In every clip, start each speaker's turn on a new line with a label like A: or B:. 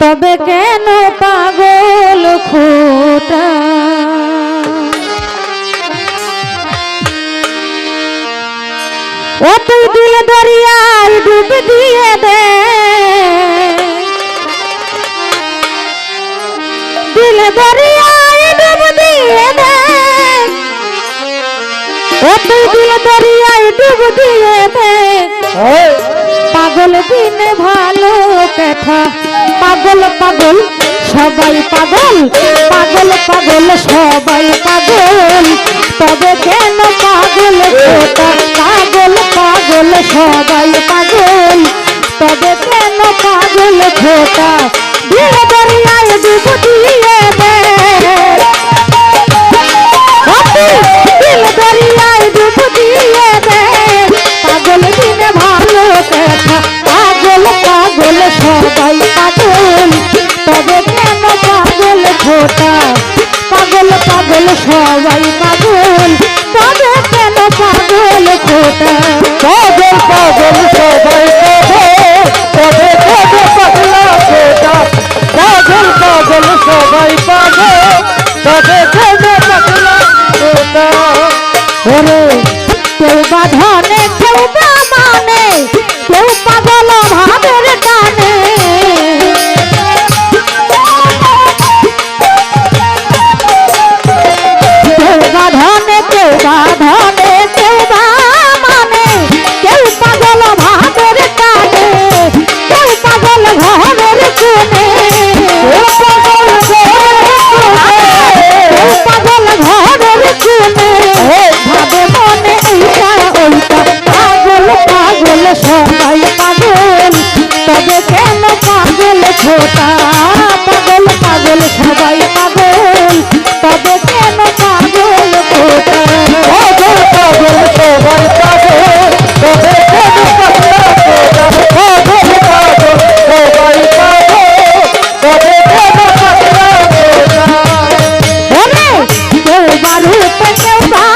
A: তবে কেন পাগল খোটা? অত তুই দরিয়ার ডুব দিয়ে দে। দিলে দরিয়ায় ডুব দিয়ে দে। অত তুই দিলে দরিয়ায় ডুব দিয়ে দে। পাগল দিন ভালো কথা। পাগল পাগল, সবাই পাগল। পাগল পাগল, সবাই পাগল। তবে কেন পাগল কথা? পাগল পাগল, সবাই পাগল। সবাই পাগল তবে কেন পাগল খোটা পাগল পাগল সবাই পাগল তবে কেন পাগল খোটা
B: পাগল পাগল সবাই পাগল তবে পাগলা খোটা পাগল পাগল সবাই পাগল তবে কেন পাগলা খোটা
A: কেউ বাধনে কেউ মানে কেউ পাগল ভাবের টানে কেউ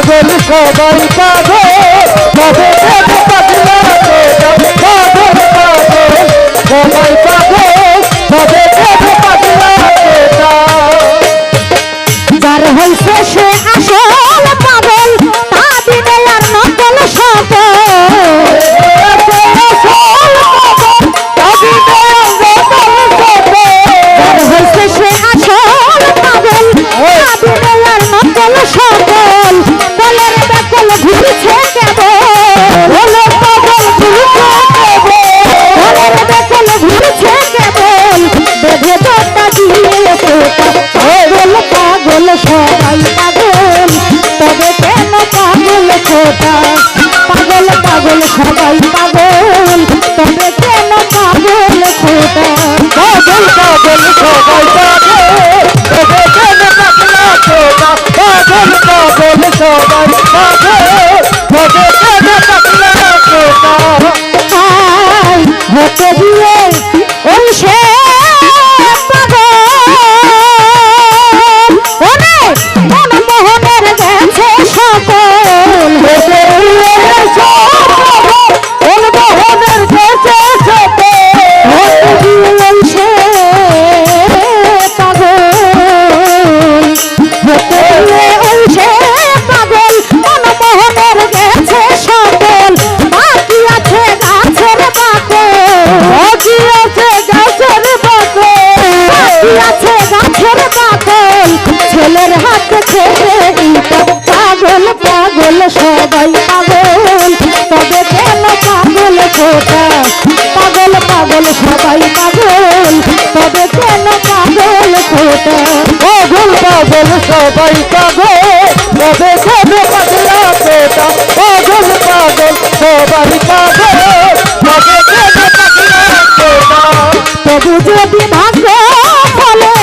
A: পাগল সবাই পাগল। হয় পাগল তবে কেন পাগল খোটা?
B: পাগল পাগল সবাই পাগল তবে
A: কেন পাগলা খোটা? পাগল পাগল সবাই পাগল তবে কেন পাগলা খোটা?
B: তবু
A: যদি ভাগ্য ফলে